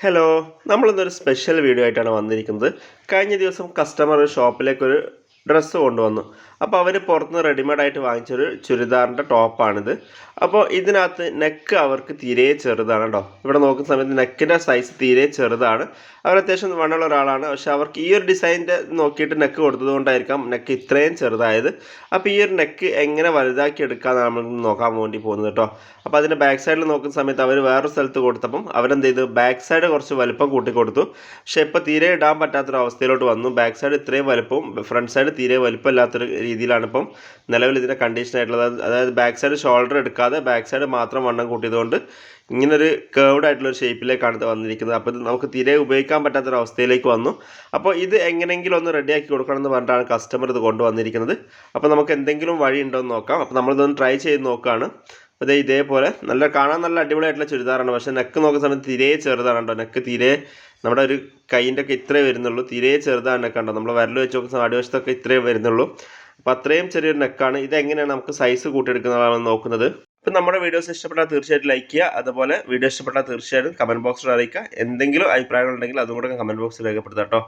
Hello നമ്മളിന്നൊരു special video ആയിട്ടാണ് വന്നിരിക്കുന്നത്. കഴിഞ്ഞ ദിവസം കസ്റ്റമർ ഷോപ്പിലേക്ക് ഒരു ഡ്രസ്സ് കൊണ്ടുവന്നു. അപ്പോൾ അവർ പുറത്തുനിന്ന് റെഡിമെയ്ഡ് ആയിട്ട് വാങ്ങിച്ചൊരു ചുരിദാറിന്റെ ടോപ്പാണിത് അപ്പോൾ ഇതിനകത്ത് നെക്ക് അവർക്ക് തീരെ ചെറുതാണ് കേട്ടോ ഇവിടെ നോക്കുന്ന സമയത്ത് നെക്കിന്റെ സൈസ് തീരെ ചെറുതാണ്. അവർ അത്യാവശ്യം വണ്ണുള്ള ഒരാളാണ്. പക്ഷേ അവർക്ക് ഈ ഒരു ഡിസൈനിന്റെ നോക്കിയിട്ട് നെക്ക് കൊടുത്തത് കൊണ്ടായിരിക്കാം നെക്ക് ഇത്രയും ചെറുതായത്. അപ്പോൾ ഈ ഒരു നെക്ക് എങ്ങനെ വലുതാക്കി എടുക്കാമെന്ന് നമ്മൾ നോക്കാൻ വേണ്ടി പോകുന്നത് കേട്ടോ അപ്പോൾ അതിന്റെ ബാക്ക് സൈഡിൽ നോക്കുന്ന സമയത്ത് അവർ വേറൊരു സ്ഥലത്ത് കൊടുത്തപ്പം അവരെന്ത് ചെയ്തു? ബാക്ക് സൈഡ് കുറച്ച് വലുപ്പം കൂട്ടി കൊടുത്തു പക്ഷേ ഇപ്പോൾ തീരെ ഇടാൻ പറ്റാത്തൊരു അവസ്ഥയിലോട്ട് വന്നു. ബാക്ക് സൈഡ് ഇത്രയും വലുപ്പവും ഫ്രണ്ട് സൈഡ് തീരെ വലിപ്പമില്ലാത്തൊരു രീതിയിലാണ് ഇപ്പം നിലവിൽ ഇതിന്റെ കണ്ടീഷൻ ആയിട്ടുള്ളത്. അതായത്- ബാക്ക് സൈഡ് ഷോൾഡർ എടുക്കാതെ ബാക്ക് സൈഡ് മാത്രം വണ്ണം കൂട്ടിയതുകൊണ്ട് ഇങ്ങനൊരു കേർവ്ഡ് ആയിട്ടുള്ള ഒരു ഷേപ്പിലേക്കാണ് ഇത് വന്നിരിക്കുന്നത്. അപ്പോൾ ഇത് നമുക്ക് തീരെ ഉപയോഗിക്കാൻ പറ്റാത്തൊരു അവസ്ഥയിലേക്ക് വന്നു. അപ്പോൾ ഇത് എങ്ങനെയെങ്കിലും ഒന്ന് റെഡിയാക്കി കൊടുക്കണം എന്ന് പറഞ്ഞിട്ടാണ് കസ്റ്റമർ ഇത് കൊണ്ടുവന്നിരിക്കുന്നത്. അപ്പോൾ നമുക്ക് എന്തെങ്കിലും വഴി ഉണ്ടോ എന്ന് നോക്കാം. അപ്പോൾ നമ്മളിതൊന്ന് ട്രൈ ചെയ്ത് നോക്കുകയാണ് ഇതേ ഇതേപോലെ നല്ല കാണാൻ നല്ല അടിപൊളിയായിട്ടുള്ള ചുരിദാറാണ്. പക്ഷേ നെക്ക് നോക്കുന്ന സമയത്ത് തീരെ ചെറുതാണ് കേട്ടോ. നെക്ക് തീരെ നമ്മുടെ ഒരു കൈയിന്റെ ഒക്കെ ഇത്രേ വരുന്നുള്ളൂ. തീരെ ചെറുതാണ് നെക്ക് കണ്ടോ? നമ്മൾ വിരൽ വെച്ച് നോക്കുന്ന അടിവശത്തൊക്കെ ഇത്രേ വരുന്നുള്ളൂ. അപ്പോൾ അത്രയും ചെറിയൊരു നെക്കാണ്. ഇത് എങ്ങനെയാണ് നമുക്ക് സൈസ് കൂട്ടിയെടുക്കുന്നതാണ് നോക്കുന്നത്. ഇപ്പൊ നമ്മുടെ വീഡിയോസ് ഇഷ്ടപ്പെട്ടാൽ തീർച്ചയായിട്ടും ലൈക്ക് ചെയ്യുക. അതുപോലെ വീഡിയോ ഇഷ്ടപ്പെട്ടാൽ തീർച്ചയായിട്ടും കമന്റ് ബോക്സിൽ അറിയിക്കുക. എന്തെങ്കിലും അഭിപ്രായങ്ങൾ ഉണ്ടെങ്കിൽ അതും കൂടെ കമന്റ് ബോക്സിൽ രേഖപ്പെടുത്താം കേട്ടോ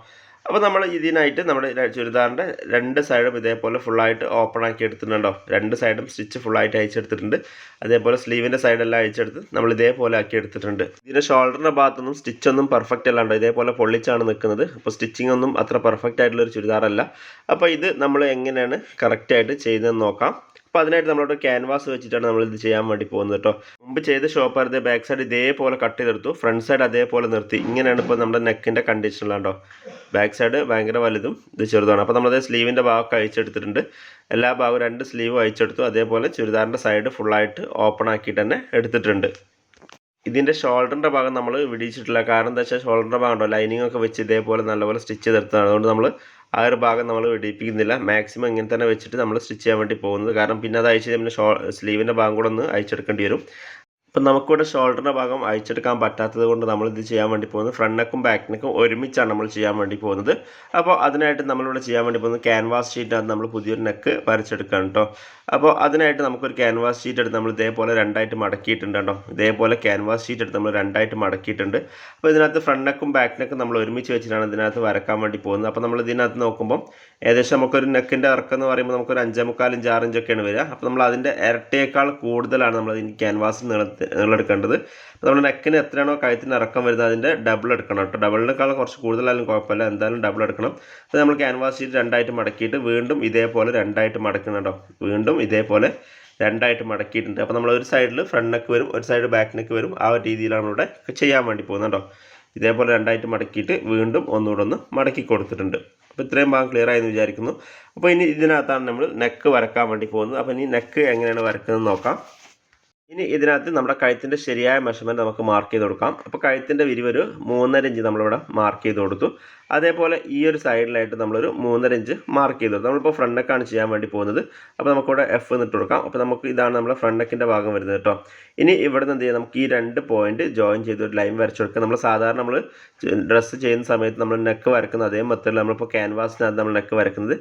അപ്പോൾ നമ്മൾ ഇതിനായിട്ട് നമ്മുടെ ചുരിദാറിന്റെ രണ്ട് സൈഡും ഇതേപോലെ ഫുള്ളായിട്ട് ഓപ്പൺ ആക്കി എടുത്തിട്ടുണ്ടോ? രണ്ട് സൈഡും സ്റ്റിച്ച് ഫുള്ളായിട്ട് അയച്ചെടുത്തിട്ടുണ്ട്. അതേപോലെ സ്ലീവിന്റെ സൈഡെല്ലാം അയച്ചെടുത്ത് നമ്മൾ ഇതേപോലെ ആക്കി എടുത്തിട്ടുണ്ട്. ഇതിന്റെ ഷോൾഡറിന്റെ ഭാഗത്തൊന്നും സ്റ്റിച്ചൊന്നും പെർഫെക്റ്റ് അല്ലാണ്ടോ ഇതേപോലെ പൊള്ളിച്ചാണ് നിൽക്കുന്നത്. അപ്പോൾ സ്റ്റിച്ചിങ് ഒന്നും അത്ര പെർഫെക്റ്റ് ആയിട്ടുള്ളൊരു ചുരിദാറല്ല. അപ്പോൾ ഇത് നമ്മൾ എങ്ങനെയാണ് കറക്റ്റായിട്ട് ചെയ്തതെന്ന് നോക്കാം. അപ്പോൾ അതിനായിട്ട് നമ്മളോട് ക്യാൻവാസ് വെച്ചിട്ടാണ് നമ്മൾ ഇത് ചെയ്യാൻ വേണ്ടി പോകുന്നത് കേട്ടോ. മുമ്പ് ചെയ്ത ഷോപ്പായിരുന്നു ബാക്ക് സൈഡ് ഇതേപോലെ കട്ട് ചെയ്തെടുത്തു. ഫ്രണ്ട് സൈഡ് അതേപോലെ നിർത്തി. ഇങ്ങനെയാണ് ഇപ്പോൾ നമ്മുടെ നെക്കിന്റെ കണ്ടീഷനിലാണ്ടോ ബാക്ക് സൈഡ് ഭയങ്കര വലുതും ഇത് ചെറുതാണ് അപ്പോൾ നമ്മളത് സ്ലീവിന്റെ ഭാഗമൊക്കെ അയച്ചെടുത്തിട്ടുണ്ട് എല്ലാ ഭാഗവും രണ്ട് സ്ലീവും അയച്ചെടുത്തു അതേപോലെ ചുരിദാറിന്റെ സൈഡ് ഫുള്ളായിട്ട് ഓപ്പൺ ആക്കിയിട്ട് തന്നെ എടുത്തിട്ടുണ്ട്. ഇതിന്റെ ഷോൾഡറിന്റെ ഭാഗം നമ്മൾ വിടിയിച്ചിട്ടില്ല. കാരണം എന്താ വെച്ചാൽ ഷോൾഡറിന്റെ ഭാഗം ഉണ്ടോ? ലൈനിങ് ഒക്കെ വെച്ച് ഇതേപോലെ നല്ലപോലെ സ്റ്റിച്ച് ചെയ്തെടുത്തതാണ്. അതുകൊണ്ട് നമ്മൾ ആ ഒരു ഭാഗം നമ്മൾ വെടിപ്പിക്കുന്നില്ല മാക്സിമം ഇങ്ങനെ തന്നെ വെച്ചിട്ട് നമ്മൾ സ്റ്റിച്ച് ചെയ്യാൻ വേണ്ടി പോകുന്നത്. കാരണം പിന്നെ അത് അയച്ച് പിന്നെ ഷോ സ്ലീവിന്റെ ഭാഗം കൂടെ ഒന്ന് അയച്ചെടുക്കേണ്ടി വരും. അപ്പം നമുക്കിവിടെ ഷോൾഡറിന്റെ ഭാഗം അയച്ചെടുക്കാൻ പറ്റാത്തത് കൊണ്ട് നമ്മളിത് ചെയ്യാൻ വേണ്ടി പോകുന്നത്. ഫ്രണ്ട് നെക്കും ബാക്ക് നെക്കും ഒരുമിച്ചാണ് നമ്മൾ ചെയ്യാൻ വേണ്ടി പോകുന്നത്. അപ്പോൾ അതിനായിട്ട് നമ്മളിവിടെ ചെയ്യാൻ വേണ്ടി പോകുന്നത് ക്യാൻവാസ് ഷീറ്റാണ് നമ്മൾ പുതിയൊരു നെക്ക് വരച്ചെടുക്കുകയാണ് കേട്ടോ അപ്പോൾ അതിനായിട്ട് നമുക്കൊരു ക്യാൻവാസ് ഷീറ്റ് എടുത്ത് നമ്മൾ ഇതേപോലെ രണ്ടായിട്ട് മടക്കിയിട്ടുണ്ട് കേട്ടോ. ഇതേപോലെ ക്യാൻവാസ് ഷീറ്റ് എടുത്ത് നമ്മൾ രണ്ടായിട്ട് മടക്കിയിട്ടുണ്ട്. അപ്പോൾ ഇതിനകത്ത് ഫ്രണ്ട് നെക്കും ബാക്ക് നെക്കും നമ്മൾ ഒരുമിച്ച് വെച്ചിട്ടാണ് ഇതിനകത്ത് വരക്കാൻ വേണ്ടി പോകുന്നത്. അപ്പോൾ നമ്മൾ ഇതിനകത്ത് നോക്കുമ്പോൾ ഏകദേശം നമുക്കൊരു നെക്കിന്റെ ഇറക്കം എന്ന് പറയുമ്പോൾ നമുക്കൊരു അഞ്ചേ മുക്കാൽ ഇഞ്ച് ആറ് ഇഞ്ചൊക്കെയാണ് വരിക. അപ്പോൾ നമ്മൾ അതിന്റെ ഇരട്ടയേക്കാൾ കൂടുതലാണ് നമ്മൾ ഇതിന് ക്യാൻവാസിൽ നീളെടുക്കേണ്ടത്. അപ്പോൾ നമ്മുടെ നെക്കിന് എത്രയാണോ കഴുത്തിന് ഇറക്കം വരുന്നത് അതിന്റെ ഡബിൾ എടുക്കണം കേട്ടോ. ഡബിളിനേക്കാൾ കുറച്ച് കൂടുതലായാലും കുഴപ്പമില്ല. എന്തായാലും ഡബിൾ എടുക്കണം. അപ്പോൾ നമ്മൾ ക്യാൻവാസ് ഷീറ്റ് രണ്ടായിട്ട് മടക്കിയിട്ട് വീണ്ടും ഇതേപോലെ രണ്ടായിട്ട് മടക്കണം കേട്ടോ. വീണ്ടും ഇതേപോലെ രണ്ടായിട്ട് മടക്കിയിട്ടുണ്ട്. അപ്പോൾ നമ്മൾ ഒരു സൈഡിൽ ഫ്രണ്ട് നെക്ക് വരും ഒരു സൈഡ് ബാക്ക് നെക്ക് വരും. ആ ഒരു രീതിയിലാണ് ഇവിടെ ചെയ്യാൻ വേണ്ടി പോകുന്നത് കേട്ടോ. ഇതേപോലെ രണ്ടായിട്ട് മടക്കിയിട്ട് വീണ്ടും ഒന്നുകൂടെ ഒന്ന് മടക്കി കൊടുത്തിട്ടുണ്ട്. അപ്പോൾ ഇത്രയും ഭാഗം ക്ലിയർ ആയെന്ന് വിചാരിക്കുന്നു. അപ്പോൾ ഇനി ഇതിനകത്താണ് നമ്മൾ നെക്ക് വരക്കാൻ വേണ്ടി പോകുന്നത്. അപ്പോൾ ഇനി നെക്ക് എങ്ങനെയാണ് വരക്കുന്നത് നോക്കാം. ഇനി ഇതിനകത്ത് നമ്മുടെ കഴുത്തിന്റെ ശരിയായ മെഷർമെന്റ് നമുക്ക് മാർക്ക് ചെയ്ത് കൊടുക്കാം. അപ്പോൾ കഴുത്തിന്റെ വിരിവൊരു മൂന്നര ഇഞ്ച് നമ്മളിവിടെ മാർക്ക് ചെയ്ത് കൊടുത്തു. അതേപോലെ ഈ ഒരു സൈഡിലായിട്ട് നമ്മളൊരു മൂന്നര ഇഞ്ച് മാർക്ക് ചെയ്ത് കൊടുത്തു നമ്മളിപ്പോൾ ഫ്രണ്ട് നെക്കാണ് ചെയ്യാൻ വേണ്ടി പോകുന്നത്. അപ്പോൾ നമുക്കിവിടെ എഫ് എന്നിട്ട് കൊടുക്കാം. അപ്പോൾ നമുക്ക് ഇതാണ് നമ്മുടെ ഫ്രണ്ട് നെക്കിന്റെ ഭാഗം വരുന്നത് കേട്ടോ. ഇനി ഇവിടെ നിന്ന് എന്ത് ചെയ്യാം? നമുക്ക് ഈ രണ്ട് പോയിന്റ് ജോയിൻ ചെയ്ത് ഒരു ലൈൻ വരച്ചു കൊടുക്കുക നമ്മൾ സാധാരണ നമ്മൾ ഡ്രസ്സ് ചെയ്യുന്ന സമയത്ത് നമ്മൾ നെക്ക് വരക്കുന്ന അതേ മെത്തേഡിൽ നമ്മളിപ്പോൾ ക്യാൻവാസിനകത്ത് നമ്മൾ നെക്ക് വരക്കുന്നത്.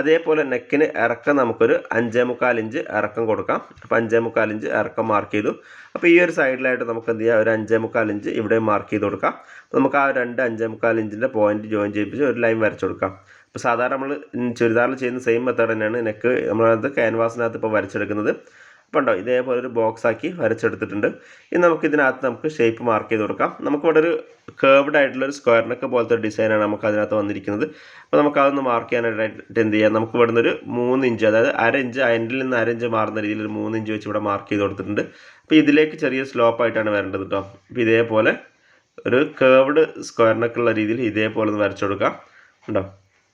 അതേപോലെ നെക്കിന് ഇറക്കം നമുക്കൊരു അഞ്ചേ മുക്കാൽ ഇഞ്ച് ഇറക്കം കൊടുക്കാം. അപ്പോൾ അഞ്ചേ മുക്കാൽ ഇഞ്ച് ഇറക്കം മാർക്ക് ചെയ്തു. അപ്പോൾ ഈ ഒരു സൈഡിലായിട്ട് നമുക്ക് എന്ത് ചെയ്യാം? ഒരു അഞ്ചേ മുക്കാൽ ഇഞ്ച് ഇവിടെ മാർക്ക് ചെയ്ത് കൊടുക്കാം. അപ്പോൾ നമുക്ക് ആ രണ്ട് അഞ്ചേ മുക്കാൽ ഇഞ്ചിന്റെ പോയിന്റ് ജോയിൻ ചെയ്യിപ്പിച്ച് ഒരു ലൈൻ വരച്ചു കൊടുക്കാം. അപ്പോൾ സാധാരണ നമ്മൾ ചുരിദാറിൽ ചെയ്യുന്ന സെയിം മെത്തേഡ് തന്നെയാണ് നെക്ക് നമ്മളത് ക്യാൻവാസിനകത്ത് ഇപ്പോൾ വരച്ചെടുക്കുന്നത്. അപ്പോൾ ഉണ്ടോ? ഇതേപോലെ ഒരു ബോക്സ് ആക്കി വരച്ചെടുത്തിട്ടുണ്ട്. ഇനി നമുക്ക് ഇതിനകത്ത് നമുക്ക് ഷേപ്പ് മാർക്ക് ചെയ്ത് കൊടുക്കാം. നമുക്കിവിടെ ഒരു കേർവ്ഡ് ആയിട്ടുള്ള ഒരു സ്ക്വയർ നെക്ക് പോലത്തെ ഒരു ഡിസൈനാണ് നമുക്ക് അതിനകത്ത് വന്നിരിക്കുന്നത്. അപ്പോൾ നമുക്ക് അതൊന്ന് മാർക്ക് ചെയ്യാനായിട്ട് എന്ത് ചെയ്യാം? നമുക്ക് ഇവിടെ ഒരു മൂന്ന് ഇഞ്ച് അതായത് അര ഇഞ്ച് അതിന്റെ നിന്ന് അര ഇഞ്ച് മാറുന്ന രീതിയിൽ ഒരു മൂന്ന് ഇഞ്ച് വെച്ച് ഇവിടെ മാർക്ക് ചെയ്ത് കൊടുത്തിട്ടുണ്ട്. അപ്പോൾ ഇതിലേക്ക് ചെറിയ സ്ലോപ്പായിട്ടാണ് വരേണ്ടത് കേട്ടോ അപ്പോൾ ഇതേപോലെ ഒരു കേർവ്ഡ് സ്ക്വയർ ഉള്ള രീതിയിൽ ഇതേപോലെ ഒന്ന് വരച്ചു കൊടുക്കാം. ഉണ്ടോ